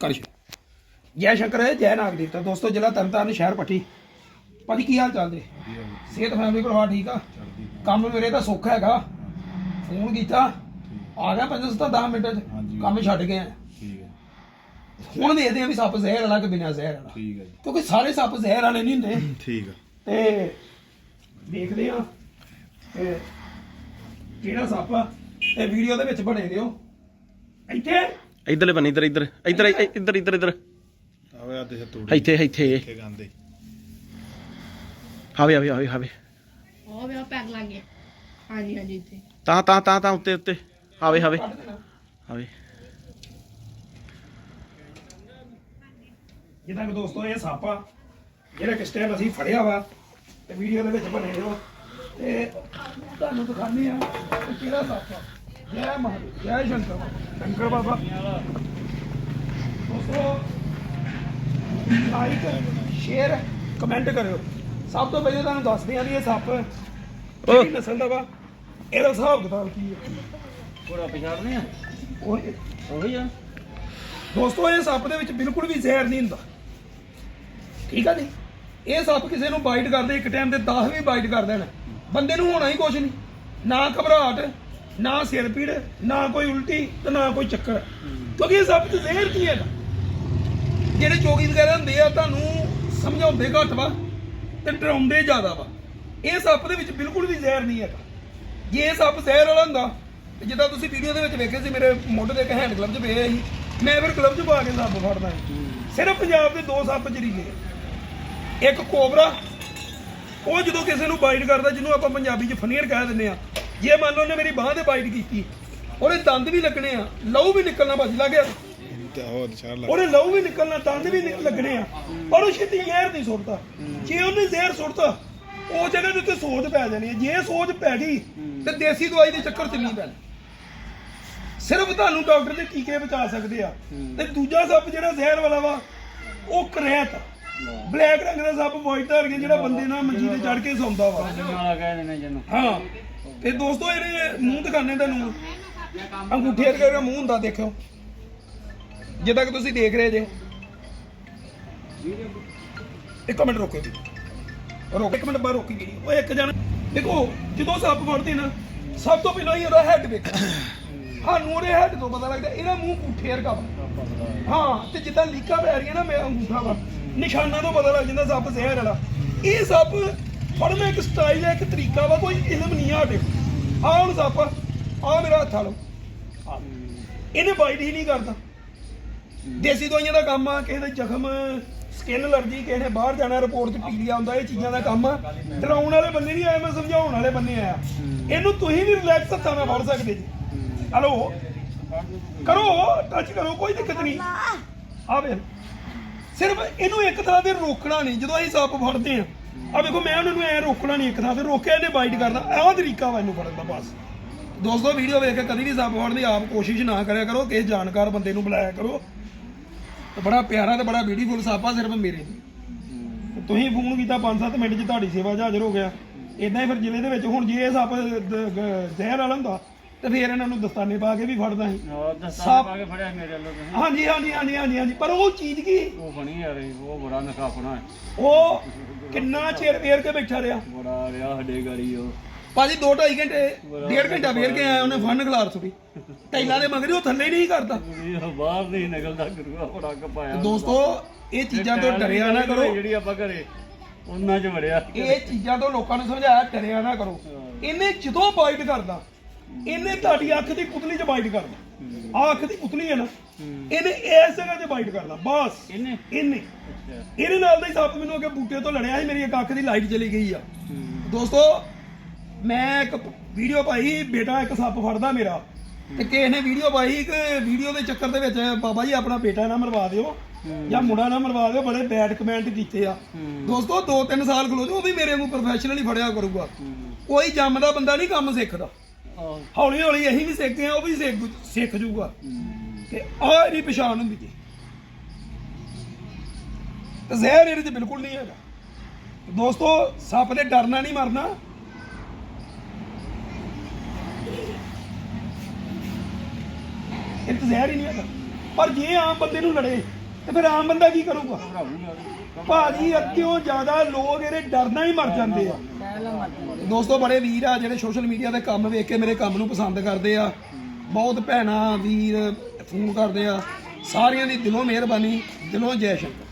ਕਰ। ਸ਼ੁਰੂ ਜੈ ਸ਼ੰਕਰ ਜੈ ਨਾਗ ਦੇਵਤਾ। ਦੋਸਤੋ ਜ਼ਿਲ੍ਹਾ ਤਰਨਤਾਰਨ ਸ਼ਹਿਰ ਪੱਟੀ ਭਾਜੀ ਕੀ ਹਾਲ ਚਾਲ ਜੀ। ਸਿਹਤ ਫੈਮਿਲੀ ਪਰਿਵਾਰ ਠੀਕ ਆ? ਕੰਮ ਮੇਰੇ ਤਾਂ ਸੁੱਖ ਹੈਗਾ। ਫੋਨ ਕੀਤਾ। ਆ ਗਿਆ ਪੰਜ ਸੱਤ 10 ਮਿੰਟਾਂ ਚ। ਕੰਮ ਛੱਡ ਗਏ ਆ ਠੀਕ ਹੈ। ਹੁਣ ਦੇਖਦੇ ਆ ਵੀ ਸੱਪ ਜ਼ਹਿਰ ਵਾਲਾ ਕਿ ਬਿਨਾਂ ਜ਼ਹਿਰ ਵਾਲਾ। ਠੀਕ ਹੈ ਜੀ। ਕਿਉਂਕਿ ਸਾਰੇ ਸੱਪ ਜ਼ਹਿਰ ਵਾਲੇ ਨਹੀਂ ਹੁੰਦੇ। ਠੀਕ ਹੈ ਤੇ ਦੇਖਦੇ ਆ ਤੇ ਕਿਹੜਾ ਸੱਪ ਆ। ਇਹ ਵੀਡੀਓ ਦੇ ਵਿੱਚ ਬਣੇ ਦਿਓ। ਇੱਥੇ। ਇਧਰਲੇ ਬੰਨੇ ਇਧਰ ਇਧਰ ਇਧਰ ਇਧਰ ਇਧਰ ਇਧਰ ਆਵੇ ਆ ਤੇ ਤੂੜੀ। ਇੱਥੇ ਇੱਥੇ। ਇੱਥੇ ਗਾਂਦੇ। ਆਵੇ ਆਵੇ ਆਵੇ ਆਵੇ। ਉਹ ਵੀ ਪੈਕ ਲੱਗ। ਗਿਆ ਹਾਂਜੀ ਹਾਂਜੀ ਇੱਥੇ। ਤਾਂ ਤਾਂ ਤਾਂ ਤਾਂ ਉੱਤੇ ਉੱਤੇ। ਆਵੇ ਆਵੇ। ਕੱਢ ਦੇਣਾ ਆਵੇ। ਜਿੱਦਾਂ ਕਿ ਦੋਸਤੋ ਇਹ ਸੱਪ ਆ ਜਿਹੜਾ ਕਿਸ ਟਾਈਮ ਅਸੀਂ ਫੜਿਆ ਵਾ ਤੇ ਵੀਡੀਓ ਦੇ ਵਿੱਚ ਬਣੇ ਰਹੋ। ਤੇ ਤੁਹਾਨੂੰ ਦਿਖਾਉਂਦੇ ਆ ਕਿ ਕਿਹੜਾ ਸੱਪ। ਆ ਸ਼ੰਕਰ ਬਾਬਾ ਦੋਸਤੋ ਲਾਈਕ ਸ਼ੇਅਰ ਕਮੈਂਟ ਕਰਿਓ ਸਭ ਤੋਂ ਪਹਿਲਾਂ ਤੁਹਾਨੂੰ ਦੱਸਦੇ ਆ ਵੀ ਇਹ ਸੱਪ ਕਿਹੜੀ ਨਸਲ ਦਾ ਵਾ ਇਹਦਾ ਹਿਸਾਬ ਕਿਤਾਬ ਕੀ ਹੈ ਪੂਰਾ ਪਛਾਣਨੇ ਆ ਉਹ ਉਹੀ ਆ ਦੋਸਤੋ ਇਹ ਸੱਪ ਦੇ ਵਿੱਚ ਬਿਲਕੁਲ ਵੀ ਜ਼ਹਿਰ ਨਹੀਂ ਹੁੰਦਾ ਠੀਕ ਆ ਜੀ ਇਹ ਸੱਪ ਕਿਸੇ ਨੂੰ ਬਾਈਟ ਕਰਦੇ ਇੱਕ ਟਾਈਮ ਤੇ 10 ਵੀ ਬਾਈਟ ਕਰ ਦੇਣ ਬੰਦੇ ਨੂੰ ਹੋਣਾ ਹੀ ਕੁਝ ਨਹੀਂ ਨਾ ਘਬਰਾਹਟ ਨਾ ਸਿਰ ਪੀੜ, ਨਾ ਕੋਈ ਉਲਟੀ ਤੇ ਨਾ ਕੋਈ ਚੱਕਰ। ਕਿਉਂਕਿ ਇਹ ਸੱਪ 'ਚ ਜ਼ਹਿਰ ਕੀ ਹੈਗਾ ਜਿਹੜੇ ਚੋਗੀ ਵਗੈਰਾ ਹੁੰਦੇ ਆ, ਤੁਹਾਨੂੰ ਸਮਝਾਉਂਦੇ ਘੱਟ ਵਾ ਤੇ ਡਰਾਉਂਦੇ ਜ਼ਿਆਦਾ ਵਾ। ਇਹ ਸੱਪ ਦੇ ਵਿੱਚ ਬਿਲਕੁਲ ਵੀ ਜ਼ਹਿਰ ਨਹੀਂ ਹੈਗਾ। ਜੇ ਇਹ ਸੱਪ ਜ਼ਹਿਰ ਵਾਲਾ ਹੁੰਦਾ, ਤੇ ਜਿੱਦਾਂ ਤੁਸੀਂ ਵੀਡੀਓ ਦੇ ਵਿੱਚ ਵੇਖਿਆ ਸੀ, ਮੇਰੇ ਮੋਢੇ ਤੇ ਇੱਕ ਹੈਂਡ ਗਲਵਜ਼ ਪਏ ਪਿਆ ਸੀ, ਮੈਂ ਫਿਰ ਗਲਵ ਪਾ ਕੇ ਸੱਪ ਫੜਦਾ ਸਿਰਫ ਪੰਜਾਬ ਦੇ ਦੋ ਸੱਪ ਜਰੀਏ ਇੱਕ ਕੋਬਰਾ, ਉਹ ਜਦੋਂ ਕਿਸੇ ਨੂੰ ਬਾਈਟ ਕਰਦਾ, ਜਿਹਨੂੰ ਆਪਾਂ ਪੰਜਾਬੀ 'ਚ ਫਨੀਅਰ ਕਹਿ ਦਿੰਦੇ ਆ ਜੇ ਮੰਨ ਲਓ ਉਹਨੇ ਮੇਰੀ ਬਾਹ ਤੇ ਬਾਈਟ ਕੀਤੀ ਉਹਦੇ ਦੰਦ ਵੀ ਲੱਗਣੇ ਆ ਲਹੂ ਵੀ ਨਿਕਲਣਾ ਭੱਜ ਲੱਗ ਗਿਆ। ਤੇ ਉਹ ਨਿਸ਼ਾਨ ਲੱਗ ਉਹਦੇ ਲਹੂ ਵੀ ਨਿਕਲਣਾ ਦੰਦ ਵੀ ਨਿਕ- ਲੱਗਣੇ ਆ। ਪਰ ਉਹ ਛੇਤੀ ਜ਼ਹਿਰ ਨਹੀਂ ਸੁੱਟਦਾ। ਜੇ ਉਹਨੇ ਜ਼ਹਿਰ ਸੁੱਟਤਾ ਉਹ ਜਗ੍ਹਾ ਦੇ ਉੱਤੇ ਸੋਜ ਪੈ ਜਾਣੀ ਹੈ ਜੇ ਸੋਜ ਪੈ ਗਈ ਤੇ ਦੇਸੀ ਦਵਾਈ ਦੇ ਚੱਕਰ ਚ ਨਹੀਂ ਪੈਣਾ। ਸਿਰਫ ਤੁਹਾਨੂੰ ਡਾਕਟਰ ਦੇ ਟੀਕੇ ਬਚਾ ਸਕਦੇ ਆ। ਤੇ ਦੂਜਾ ਸੱਪ ਜਿਹੜਾ ਜ਼ਹਿਰ ਵਾਲਾ ਵਾ ਉਹ ਕਰੈਤ ਬਲੈਕ ਰੰਗ ਦਾ ਸੱਪ ਵਾਈਟ ਧਾਰ ਕੇ ਜਿਹੜਾ ਬੰਦੇ ਨਾਲ ਮੰਜੀ ਤੇ ਚੜ ਕੇ ਸੌਂਦਾ ਵਾ। ਨੇ ਜਿਹਨੂੰ। ਹਾਂ। ਤੇ ਦੋਸਤੋ, ਇਹਦੇ ਮੂੰਹ ਦਿਖਾਣੇ ਤੁਹਾਨੂੰ ਅੰਗੂਠੇ ਵਰਗਾ ਜਿਹੜਾ ਮੂੰਹ ਹੁੰਦਾ, ਦੇਖਿਓ। ਜਿੱਦਾਂ ਕਿ ਤੁਸੀਂ ਦੇਖ ਰਹੇ ਜੇ। ਇੱਕ ਮਿੰਟ ਰੁਕੋ ਜੀ। ਰੁਕ, ਇੱਕ ਮਿੰਟ ਬਾਅਦ ਰੋਕੀ ਗਈ। ਉਹ ਇੱਕ ਜਣ ਦੇਖੋ, ਜਦੋਂ ਸੱਪ ਫੜਦੇ ਨਾ, ਸਭ ਤੋਂ ਪਹਿਲਾਂ ਹੀ ਉਹਦਾ ਹੈੱਡ ਵੇਖਣਾ ਸਾਨੂੰ ਉਹਦੇ ਹੈੱਡ ਤੋਂ ਪਤਾ ਲੱਗਦਾ, ਇਹਦਾ ਮੂੰਹ ਪੁੱਠੇ ਵਰਗਾ ਵਾ। ਹਾਂ, ਤੇ ਜਿੱਦਾਂ ਲੀਕਾਂ ਪੈ ਰਹੀਆਂ ਨਾ ਮੇਰਾ ਅੰਗੂਠਾ ਵਾ। ਨਿਸ਼ਾਨਾਂ ਤੋਂ ਪਤਾ ਲੱਗ ਜਾਂਦਾ ਸੱਪ ਜ਼ਹਿਰ ਵਾਲਾ। ਇਹ ਸੱਪ ਫੜਨਾ ਇੱਕ ਸਟਾਈਲ ਹੈ ਇੱਕ ਤਰੀਕਾ ਵਾ, ਕੋਈ ਇਲਮ ਨਹੀਂ ਆ ਸਾਡੇ ਆਹ ਹੁਣ ਸੱਪ ਆ ਮੇਰਾ ਹੱਥ ਆ ਲਓ ਇਹਨੇ ਬਾਈਟ ਹੀ ਨਹੀਂ ਕਰਦਾ। ਦੇਸੀ ਦਵਾਈਆਂ ਦਾ ਕੰਮ ਆ, ਕਿਸੇ ਦੇ ਜ਼ਖਮ ਸਕਿਨ ਅਲਰਜੀ ਕਿਸੇ ਨੇ ਬਾਹਰ ਜਾਣਾ ਰਿਪੋਰਟ 'ਚ ਪੀਲੀਆ ਹੁੰਦਾ, ਇਹ ਚੀਜ਼ਾਂ ਦਾ ਕੰਮ ਆ। ਡਰਾਉਣ ਵਾਲੇ ਬੰਦੇ ਨਹੀਂ ਆਏ, ਮੈਂ ਸਮਝਾਉਣ ਵਾਲੇ ਬੰਦੇ ਆਇਆ ਇਹਨੂੰ ਤੁਸੀਂ ਵੀ ਰਿਲੈਕਸ ਹੱਥਾਂ ਨਾਲ ਫੜ ਸਕਦੇ ਜੀ। ਹਲੋ ਕਰੋ ਟੱਚ ਕਰੋ, ਕੋਈ ਦਿੱਕਤ ਨਹੀਂ। ਆ ਵੇ ਸਿਰਫ ਇਹਨੂੰ ਇੱਕ ਤਰ੍ਹਾਂ ਦੇ ਰੋਕਣਾ ਨਹੀਂ, ਜਦੋਂ ਅਸੀਂ ਸੱਪ ਫੜਦੇ ਆ। ਆ ਵੇਖੋ, ਮੈਂ ਉਹਨਾਂ ਨੂੰ ਐ ਰੋਕਣਾ ਨਹੀਂ ਇੱਕ ਥਾਂ ਤੇ ਰੋਕਿਆ ਇਹਨੇ ਬਾਈਟ ਕਰਨਾ ਆਹ ਤਰੀਕਾ ਵਾ ਇਹਨੂੰ ਫੜਨ ਦਾ ਬਸ। ਦੋਸਤੋ ਵੀਡੀਓ ਵੇਖ ਕੇ ਕਦੀ ਵੀ ਸੱਪ ਫੜਨ ਦੀ ਆਪ ਕੋਸ਼ਿਸ਼ ਨਾ ਕਰਿਆ ਕਰੋ, ਕਿਸੇ ਜਾਣਕਾਰ ਬੰਦੇ ਨੂੰ ਬੁਲਾਇਆ ਕਰੋ। ਤੇ ਬੜਾ ਪਿਆਰਾ ਤੇ ਬੜਾ ਬਿਊਟੀਫੁਲ ਸੱਪ ਆ, ਸਿਰਫ ਮੇਰੇ। ਲਈ ਤੁਸੀਂ ਫੋਨ ਕੀਤਾ 5-7 ਮਿੰਟ 'ਚ, ਤੁਹਾਡੀ ਸੇਵਾ 'ਚ ਹਾਜ਼ਰ ਹੋ ਗਿਆ। ਇਦਾਂ ਹੀ ਫਿਰ ਜ਼ਿਲ੍ਹੇ ਦੇ ਵਿੱਚ, ਹੁਣ ਜੇ ਇਹ ਸੱਪ ਜ਼ਹਿਰ ਵਾਲਾ ਹੁੰਦਾ ਤੇ ਫਿਰ ਇਹਨਾਂ ਨੂੰ ਦਸਤਾਨੇ ਪਾ ਕੇ ਵੀ ਫੜਦਾ ਸੀ। ਉਹ ਦਸਤਾਨਾ ਪਾ ਕੇ ਫੜਿਆ ਮੇਰੇ ਵੱਲੋਂ ਤੁਸੀਂ। ਹਾਂਜੀ ਹਾਂਜੀ ਹਾਂਜੀ ਹਾਂਜੀ ਹਾਂਜੀ। ਪਰ ਉਹ ਚੀਜ਼ ਕੀ? ਉਹ ਬਣੀ ਯਾਰ ਇਹ, ਉਹ ਬੜਾ ਨਕਾਪਣਾ ਹੈ। ਉਹ ਕਿੰਨਾ ਚਿਰ ਵੇਰ ਕੇ ਬੈਠਾ ਰਿਹਾ? ਬੜਾ ਰਿਹਾ ਸਾਡੇ ਗਾੜੀ ਉਹ। ਭਾਜੀ 2.5 ਘੰਟੇ ਡੇਢ ਘੰਟਾ ਵੇਰ ਕੇ ਆਇਆ ਉਹਨੇ ਫਨ ਖਲਾਰ ਸੁੱਟੀ ਟੈਲਾਂ ਦੇ ਮਗਰ ਹੀ ਉਹ ਥੱਲੇ ਨਹੀਂ ਕਰਦਾ। ਬਾਹਰ ਨਹੀਂ ਨਿਕਲਦਾ ਗੁਰੂਆ ਬੜਾ ਕਪਾਇਆ ਦੋਸਤੋ ਇਹ ਚੀਜ਼ਾਂ ਤੋਂ ਡਰਿਆ ਨਾ ਕਰੋ। ਜਿਹੜੀ ਆਪਾਂ ਘਰੇ ਉਹਨਾਂ ਚ ਵੜਿਆ। ਇਹ ਚੀਜ਼ਾਂ ਤੋਂ ਲੋਕਾਂ ਨੂੰ ਸਮਝਾਇਆ ਡਰਿਆ ਨਾ ਕਰੋ। ਇਹਨੇ ਜਦੋਂ ਬਾਈਟ ਕਰਦਾ ਇਹਨੇ ਤੁਹਾਡੀ ਅੱਖ ਦੀ ਪੁਤਲੀ 'ਚ ਬਾਈਟ ਕਰਦਾ ਆਹ ਅੱਖ ਦੀ ਪੁਤਲੀ ਹੈ ਨਾ। ਇਹਨੇ ਇਸ ਜਗ੍ਹਾ 'ਤੇ ਬਾਈਟ ਕਰਦਾ ਬਸ। ਇਹਨੇ? ਇਹਨੇ। ਇਹਦੇ ਨਾਲ ਦਾ ਹੀ ਸੱਪ ਮੈਨੂੰ ਅੱਗੇ ਬੂਟੇ ਤੋਂ ਲੜਿਆ ਸੀ ਮੇਰੀ ਇੱਕ ਅੱਖ ਦੀ ਲਾਈਟ ਚਲੀ ਗਈ ਆ। ਦੋਸਤੋ ਮੈਂ ਇੱਕ ਵੀਡੀਓ ਪਾਈ ਬੇਟਾ ਇੱਕ ਸੱਪ ਫੜਦਾ ਮੇਰਾ। ਤੇ ਕਿਸੇ ਨੇ ਵੀਡੀਓ ਪਾਈ ਕਿ ਵੀਡੀਓ ਦੇ ਚੱਕਰ ਦੇ ਵਿੱਚ ਬਾਬਾ ਜੀ ਆਪਣਾ ਬੇਟਾ ਨਾ ਮਰਵਾ ਦਿਓ ਜਾਂ ਮੁੰਡਾ ਨਾ ਮਰਵਾ ਦਿਓ ਬੜੇ ਬੈਡ ਕਮੈਂਟ ਕੀਤੇ ਆ। ਦੋਸਤੋ 2-3 ਸਾਲ ਖਲੋ ਜੋ ਉਹ ਵੀ ਮੇਰੇ ਨੂੰ ਪ੍ਰੋਫੈਸ਼ਨਲੀ ਫੜਿਆ ਕਰੂਗਾ। ਕੋਈ ਜੰਮਦਾ ਬੰਦਾ ਨਹੀਂ ਕੰਮ ਸਿੱਖਦਾ। ਹੌਲੀ ਹੌਲੀ ਅਸੀਂ ਵੀ ਸਿੱਖਦੇ ਆ ਉਹ ਵੀ ਸਿੱਖ ਸਿੱਖ ਜੂਗਾ। ਤੇ ਆਹ ਇਹਦੀ ਪਛਾਣ ਹੁੰਦੀ ਜੀ ਤੇ ਜ਼ਹਿਰ ਇਹਦੇ 'ਚ ਬਿਲਕੁਲ ਨਹੀਂ ਹੈਗਾ। ਦੋਸਤੋ ਸੱਪ ਦੇ ਡਰਨਾ ਨਹੀਂ ਮਰਨਾ। ਇਹ ਤਾਂ ਜ਼ਹਿਰ ਹੀ ਨਹੀਂ ਹੈਗਾ। ਪਰ ਜੇ ਆਮ ਬੰਦੇ ਨੂੰ ਲੜੇ ਤੇ ਫਿਰ ਆਮ ਬੰਦਾ ਕੀ ਕਰੂਗਾ? ਭਾਜੀ ਅੱਧਿਓਂ ਜ਼ਿਆਦਾ ਲੋਕ ਇਹਦੇ ਡਰਨਾ ਹੀ ਮਰ ਜਾਂਦੇ ਆ। ਦੋਸਤੋ, ਬੜੇ ਵੀਰ ਆ ਜਿਹੜੇ ਸੋਸ਼ਲ ਮੀਡੀਆ ਤੇ ਕੰਮ ਵੇਖ ਕੇ ਮੇਰੇ ਕੰਮ ਨੂੰ ਪਸੰਦ ਕਰਦੇ ਆ। ਬਹੁਤ ਭੈਣਾਂ, ਵੀਰ, ਫੋਨ ਕਰਦੇ ਆ। ਸਾਰਿਆਂ ਦੀ ਦਿਲੋਂ ਮਿਹਰਬਾਨੀ, ਦਿਲੋਂ ਜੈ ਸ਼ੰਕਰ।